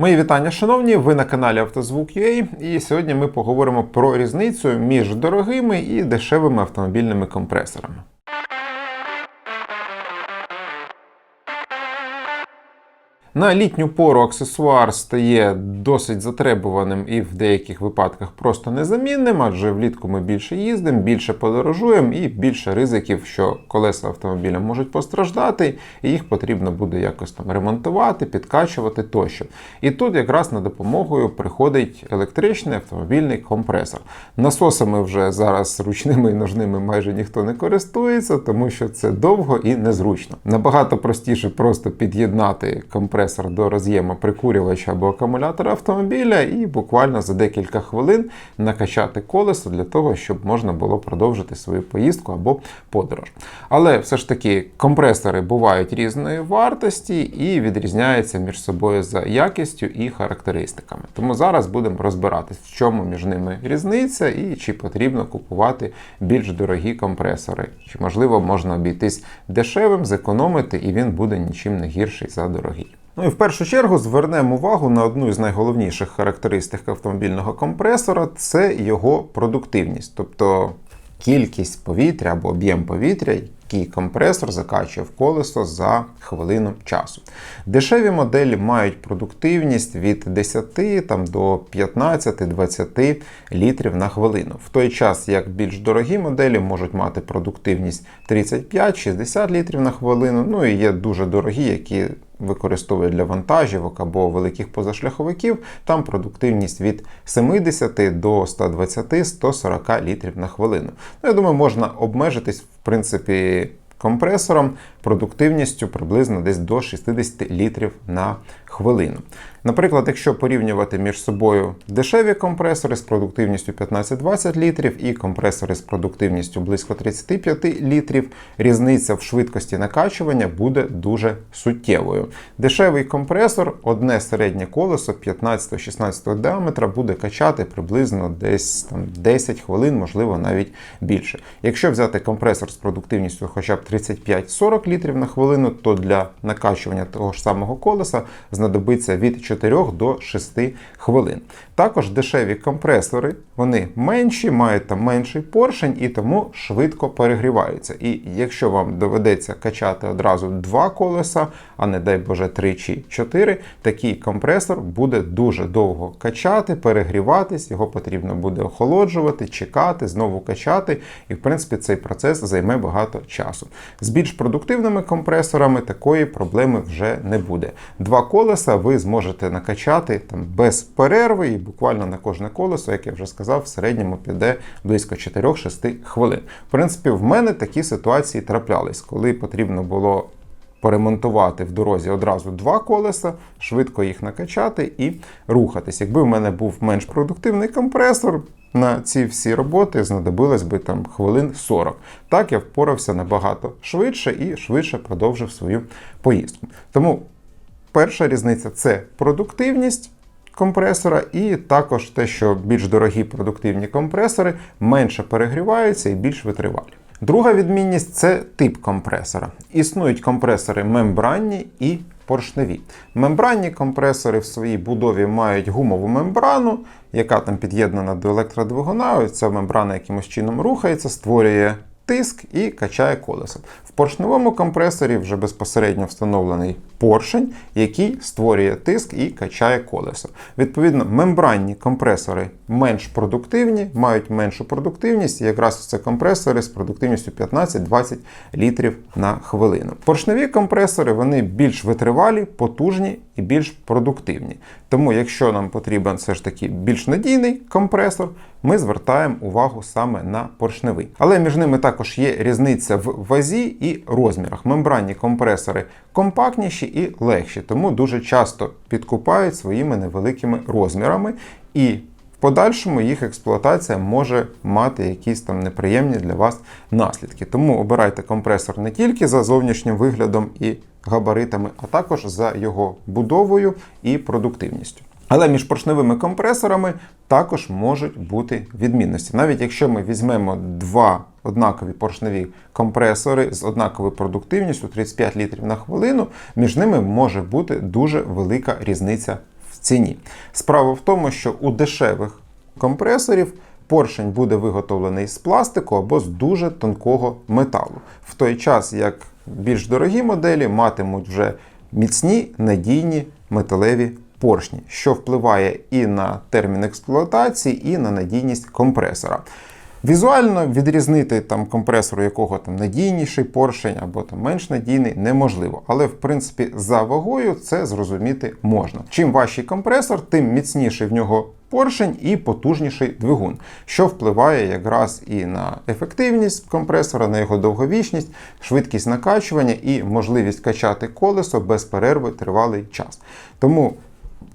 Мої вітання, шановні! Ви на каналі Автозвук.ua і сьогодні ми поговоримо про різницю між дорогими і дешевими автомобільними компресорами. На літню пору аксесуар стає досить затребуваним і в деяких випадках просто незамінним, адже влітку ми більше їздимо, більше подорожуємо і більше ризиків, що колеса автомобіля можуть постраждати, і їх потрібно буде якось там ремонтувати, підкачувати тощо. І тут якраз на допомогою приходить електричний автомобільний компресор. Насосами вже зараз ручними і ножними майже ніхто не користується, тому що це довго і незручно. Набагато простіше просто під'єднати компресор до роз'єму прикурювача або акумулятора автомобіля і буквально за декілька хвилин накачати колесо для того, щоб можна було продовжити свою поїздку або подорож. Але все ж таки компресори бувають різної вартості і відрізняються між собою за якістю і характеристиками. Тому зараз будемо розбиратись, в чому між ними різниця і чи потрібно купувати більш дорогі компресори, чи можливо можна обійтись дешевим, зекономити, і він буде нічим не гірший за дорогий. Ну і в першу чергу звернемо увагу на одну із найголовніших характеристик автомобільного компресора це його продуктивність, тобто кількість повітря або об'єм повітря, який компресор закачує в колесо за хвилину часу. Дешеві моделі мають продуктивність від 10 там, до 15-20 літрів на хвилину. В той час, як більш дорогі моделі можуть мати продуктивність 35-60 літрів на хвилину. Ну і є дуже дорогі, які використовують для вантажівок або великих позашляховиків, там продуктивність від 70 до 120-140 літрів на хвилину. Ну, я думаю, можна обмежитись, в принципі, компресором продуктивністю приблизно десь до 60 літрів на хвилину. Наприклад, якщо порівнювати між собою дешеві компресори з продуктивністю 15-20 літрів і компресори з продуктивністю близько 35 літрів, різниця в швидкості накачування буде дуже суттєвою. Дешевий компресор, одне середнє колесо 15-16 діаметра буде качати приблизно десь там, 10 хвилин, можливо, навіть більше. Якщо взяти компресор з продуктивністю хоча б 35-40 літрів на хвилину, то для накачування того ж самого колеса знадобиться від 4 до 6 хвилин. Також дешеві компресори, вони менші, мають там менший поршень і тому швидко перегріваються. І якщо вам доведеться качати одразу два колеса, а не дай Боже 3 чи 4, такий компресор буде дуже довго качати, перегріватись, його потрібно буде охолоджувати, чекати, знову качати. І, в принципі, цей процес займе багато часу. З більш продуктивними компресорами такої проблеми вже не буде. Два колеса ви зможете накачати там без перерви, і буквально на кожне колесо, як я вже сказав, в середньому піде близько 4-6 хвилин. В принципі, в мене такі ситуації траплялись, коли потрібно було. Поремонтувати в дорозі одразу два колеса, швидко їх накачати і рухатись. Якби в мене був менш продуктивний компресор, на ці всі роботи знадобилось би там хвилин 40. Так я впорався набагато швидше і швидше продовжив свою поїздку. Тому перша різниця це продуктивність. Компресора, і також те, що більш дорогі продуктивні компресори менше перегріваються і більш витривалі. Друга відмінність це тип компресора. Існують компресори мембранні і поршневі. Мембранні компресори в своїй будові мають гумову мембрану, яка там під'єднана до електродвигуна. Ця мембрана якимось чином рухається, створює тиск і качає колесо. В поршневому компресорі вже безпосередньо встановлений поршень, який створює тиск і качає колесо. Відповідно, мембранні компресори менш продуктивні, мають меншу продуктивність, і якраз це компресори з продуктивністю 15-20 літрів на хвилину. Поршневі компресори вони більш витривалі, потужні і більш продуктивні. Тому, якщо нам потрібен все ж таки більш надійний компресор, ми звертаємо увагу саме на поршневий. Але між ними також є різниця в вазі і розмірах. Мембранні компресори компактніші і легші, тому дуже часто підкупають своїми невеликими розмірами. І подальшому їх експлуатація може мати якісь там неприємні для вас наслідки. Тому обирайте компресор не тільки за зовнішнім виглядом і габаритами, а також за його будовою і продуктивністю. Але між поршневими компресорами також можуть бути відмінності. Навіть якщо ми візьмемо два однакові поршневі компресори з однаковою продуктивністю 35 літрів на хвилину, між ними може бути дуже велика різниця в ціні. Справа в тому, що у дешевих компресорів поршень буде виготовлений з пластику або з дуже тонкого металу, в той час як більш дорогі моделі матимуть вже міцні надійні металеві поршні, що впливає і на термін експлуатації, і на надійність компресора. Візуально відрізнити там компресор, у якого там надійніший поршень або там менш надійний, неможливо. Але в принципі за вагою це зрозуміти можна. Чим важчий компресор, тим міцніший в нього поршень і потужніший двигун, що впливає якраз і на ефективність компресора, на його довговічність, швидкість накачування і можливість качати колесо без перерви тривалий час. Тому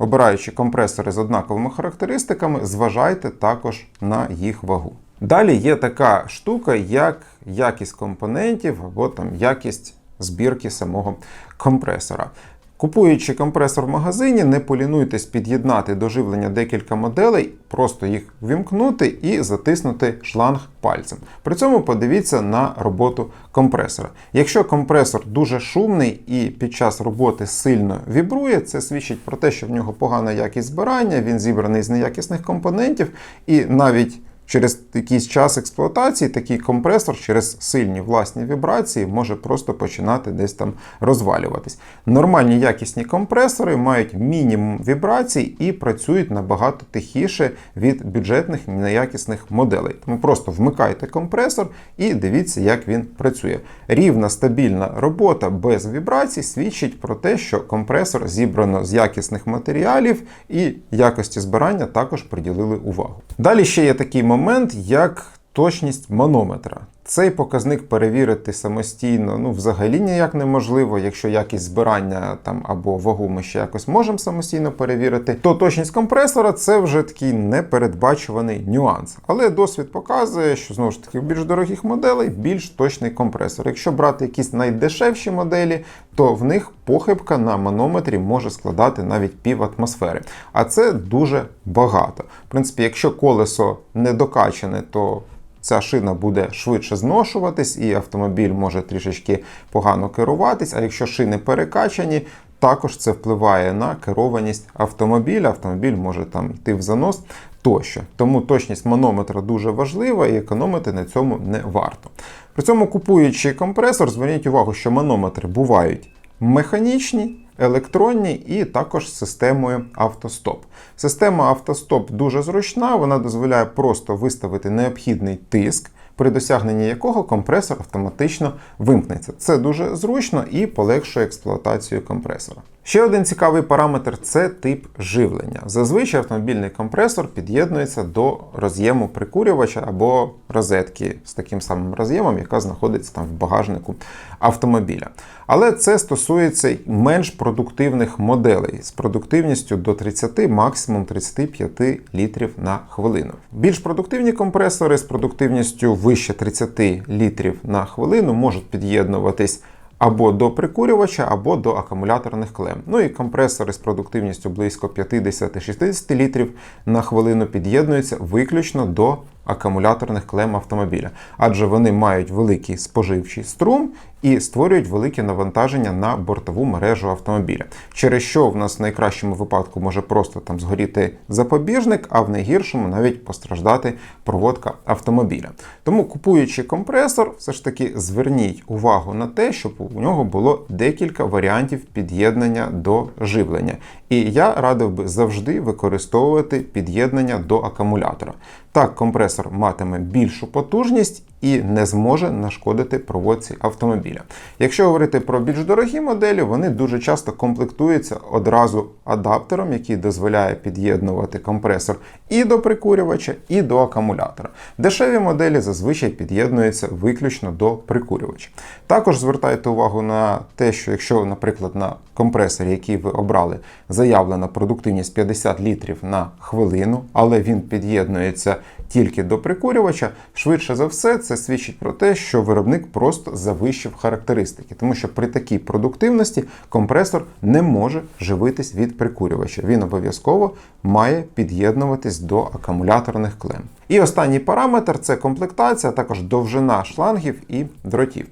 Обираючи компресори з однаковими характеристиками, зважайте також на їх вагу. Далі є така штука, як якість компонентів або там якість збірки самого компресора. Купуючи компресор в магазині, не полінуйтесь під'єднати до живлення декілька моделей, просто їх вімкнути і затиснути шланг пальцем. При цьому подивіться на роботу компресора. Якщо компресор дуже шумний і під час роботи сильно вібрує, це свідчить про те, що в нього погана якість збирання, він зібраний з неякісних компонентів, і навіть Через якийсь час експлуатації такий компресор через сильні власні вібрації може просто починати десь там розвалюватись. Нормальні якісні компресори мають мінімум вібрацій і працюють набагато тихіше від бюджетних неякісних моделей. Тому просто вмикайте компресор і дивіться, як він працює. Рівна стабільна робота без вібрацій свідчить про те, що компресор зібрано з якісних матеріалів і якості збирання також приділили увагу. Далі ще є такий момент момент як точність манометра. Цей показник перевірити самостійно ну, взагалі ніяк неможливо. Якщо якість збирання там або вагу ми ще якось можемо самостійно перевірити, то точність компресора це вже такий непередбачуваний нюанс. Але досвід показує, що знову ж таки в більш дорогих моделей більш точний компресор. Якщо брати якісь найдешевші моделі, то в них похибка на манометрі може складати навіть пів атмосфери. А це дуже багато. В принципі, якщо колесо не докачане, то ця шина буде швидше зношуватись, і автомобіль може трішечки погано керуватись. А якщо шини перекачані, також це впливає на керованість автомобіля. Автомобіль може там йти в занос тощо. Тому точність манометра дуже важлива і економити на цьому не варто. При цьому купуючи компресор, зверніть увагу, що манометри бувають механічні електронні і також системою автостоп. Система автостоп дуже зручна, вона дозволяє просто виставити необхідний тиск. При досягненні якого компресор автоматично вимкнеться. Це дуже зручно і полегшує експлуатацію компресора. Ще один цікавий параметр це тип живлення. Зазвичай автомобільний компресор під'єднується до роз'єму прикурювача або розетки з таким самим роз'ємом, яка знаходиться там в багажнику автомобіля. Але це стосується менш продуктивних моделей з продуктивністю до 30, максимум 35 літрів на хвилину. Більш продуктивні компресори з продуктивністю вище 30 літрів на хвилину можуть під'єднуватись або до прикурювача, або до акумуляторних клем. Ну і компресори з продуктивністю близько 50-60 літрів на хвилину під'єднуються виключно до акумуляторних клем автомобіля, адже вони мають великий споживчий струм і створюють велике навантаження на бортову мережу автомобіля, через що в нас в найкращому випадку може просто там згоріти запобіжник, а в найгіршому навіть постраждати проводка автомобіля. Тому купуючи компресор, все ж таки зверніть увагу на те, щоб у нього було декілька варіантів під'єднання до живлення. І я радив би завжди використовувати під'єднання до акумулятора. Так, компресор матиме більшу потужність і не зможе нашкодити проводці автомобіля. Якщо говорити про більш дорогі моделі, вони дуже часто комплектуються одразу адаптером, який дозволяє під'єднувати компресор і до прикурювача, і до акумулятора. Дешеві моделі зазвичай під'єднуються виключно до прикурювача. Також звертайте увагу на те, що якщо, наприклад, на компресорі, який ви обрали, заявлена продуктивність 50 літрів на хвилину, але він під'єднується тільки до прикурювача, швидше за все, це свідчить про те, що виробник просто завищив характеристики, тому що при такій продуктивності компресор не може живитись від прикурювача. Він обов'язково має під'єднуватись до акумуляторних клем. І останній параметр це комплектація, а також довжина шлангів і дротів.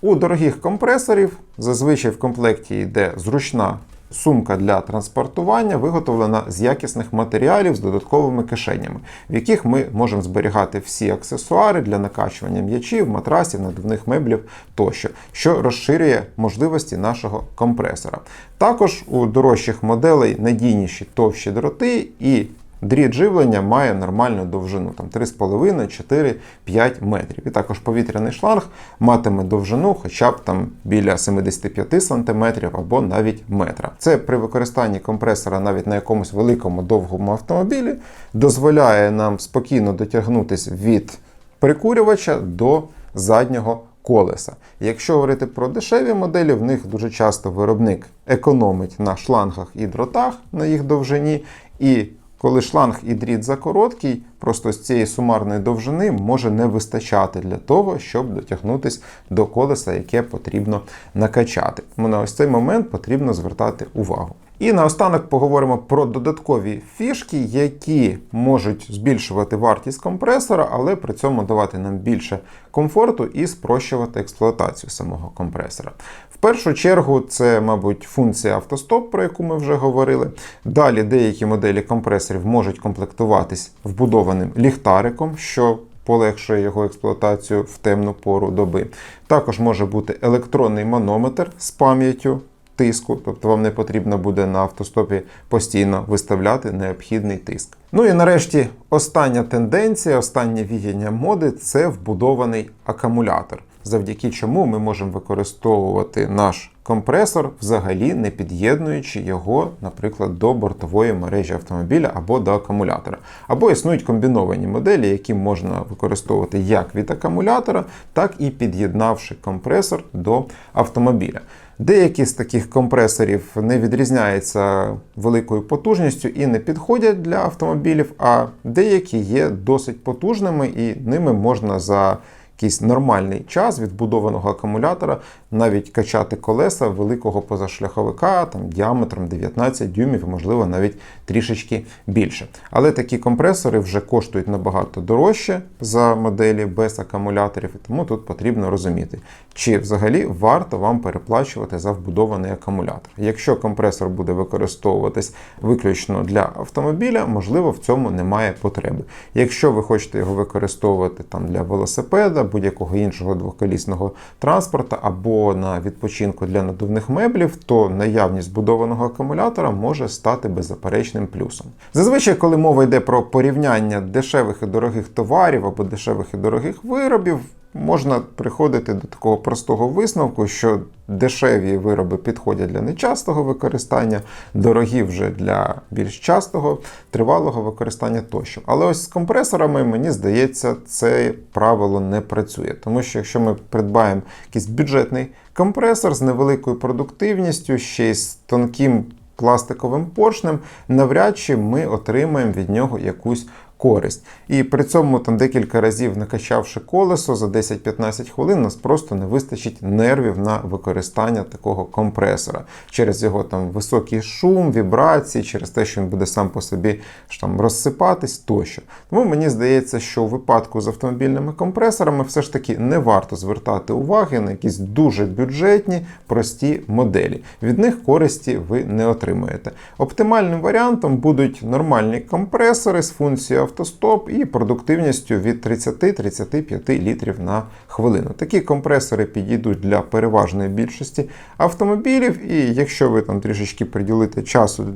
У дорогих компресорів зазвичай в комплекті йде зручна Сумка для транспортування виготовлена з якісних матеріалів з додатковими кишенями, в яких ми можемо зберігати всі аксесуари для накачування м'ячів, матрасів, надувних меблів тощо, що розширює можливості нашого компресора. Також у дорожчих моделей надійніші товщі дроти і Дріт живлення має нормальну довжину, там 3,5-4-5 метрів. І також повітряний шланг матиме довжину хоча б там біля 75 см або навіть метра. Це при використанні компресора навіть на якомусь великому довгому автомобілі дозволяє нам спокійно дотягнутися від прикурювача до заднього колеса. Якщо говорити про дешеві моделі, в них дуже часто виробник економить на шлангах і дротах на їх довжині. і коли шланг і дріт закороткий, просто з цієї сумарної довжини може не вистачати для того, щоб дотягнутися до колеса, яке потрібно накачати. На ось цей момент потрібно звертати увагу. І наостанок поговоримо про додаткові фішки, які можуть збільшувати вартість компресора, але при цьому давати нам більше комфорту і спрощувати експлуатацію самого компресора. В першу чергу, це, мабуть, функція автостоп, про яку ми вже говорили. Далі деякі моделі компресорів можуть комплектуватись вбудованим ліхтариком, що полегшує його експлуатацію в темну пору доби. Також може бути електронний манометр з пам'яттю тиску, тобто вам не потрібно буде на автостопі постійно виставляти необхідний тиск. Ну і нарешті остання тенденція, останнє віяння моди це вбудований акумулятор, завдяки чому ми можемо використовувати наш компресор, взагалі не під'єднуючи його, наприклад, до бортової мережі автомобіля або до акумулятора. Або існують комбіновані моделі, які можна використовувати як від акумулятора, так і під'єднавши компресор до автомобіля. Деякі з таких компресорів не відрізняються великою потужністю і не підходять для автомобілів, а деякі є досить потужними і ними можна за якийсь нормальний час відбудованого акумулятора навіть качати колеса великого позашляховика там діаметром 19 дюймів, можливо, навіть трішечки більше. Але такі компресори вже коштують набагато дорожче за моделі без акумуляторів, і тому тут потрібно розуміти, чи взагалі варто вам переплачувати за вбудований акумулятор. Якщо компресор буде використовуватись виключно для автомобіля, можливо, в цьому немає потреби. Якщо ви хочете його використовувати там для велосипеда, будь-якого іншого двоколісного транспорту або на відпочинку для надувних меблів, то наявність збудованого акумулятора може стати беззаперечним плюсом. Зазвичай, коли мова йде про порівняння дешевих і дорогих товарів або дешевих і дорогих виробів, можна приходити до такого простого висновку, що дешеві вироби підходять для нечастого використання, дорогі вже для більш частого, тривалого використання тощо. Але ось з компресорами, мені здається, це правило не працює. Тому що якщо ми придбаємо якийсь бюджетний компресор з невеликою продуктивністю, ще й з тонким пластиковим поршнем, навряд чи ми отримаємо від нього якусь користь. І при цьому там декілька разів накачавши колесо за 10-15 хвилин, нас просто не вистачить нервів на використання такого компресора через його там високий шум, вібрації, через те, що він буде сам по собі там, розсипатись тощо. Тому мені здається, що у випадку з автомобільними компресорами все ж таки не варто звертати уваги на якісь дуже бюджетні, прості моделі. Від них користі ви не отримаєте. Оптимальним варіантом будуть нормальні компресори з функцією автостоп і продуктивністю від 30-35 літрів на хвилину. Такі компресори підійдуть для переважної більшості автомобілів, і якщо ви там трішечки приділите часу.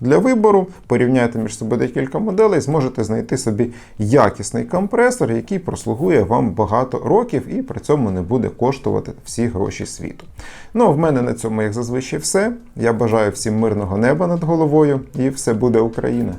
Для вибору порівняйте між собою декілька моделей, зможете знайти собі якісний компресор, який прослугує вам багато років і при цьому не буде коштувати всі гроші світу. Ну, в мене на цьому, як зазвичай, все. Я бажаю всім мирного неба над головою і все буде Україна!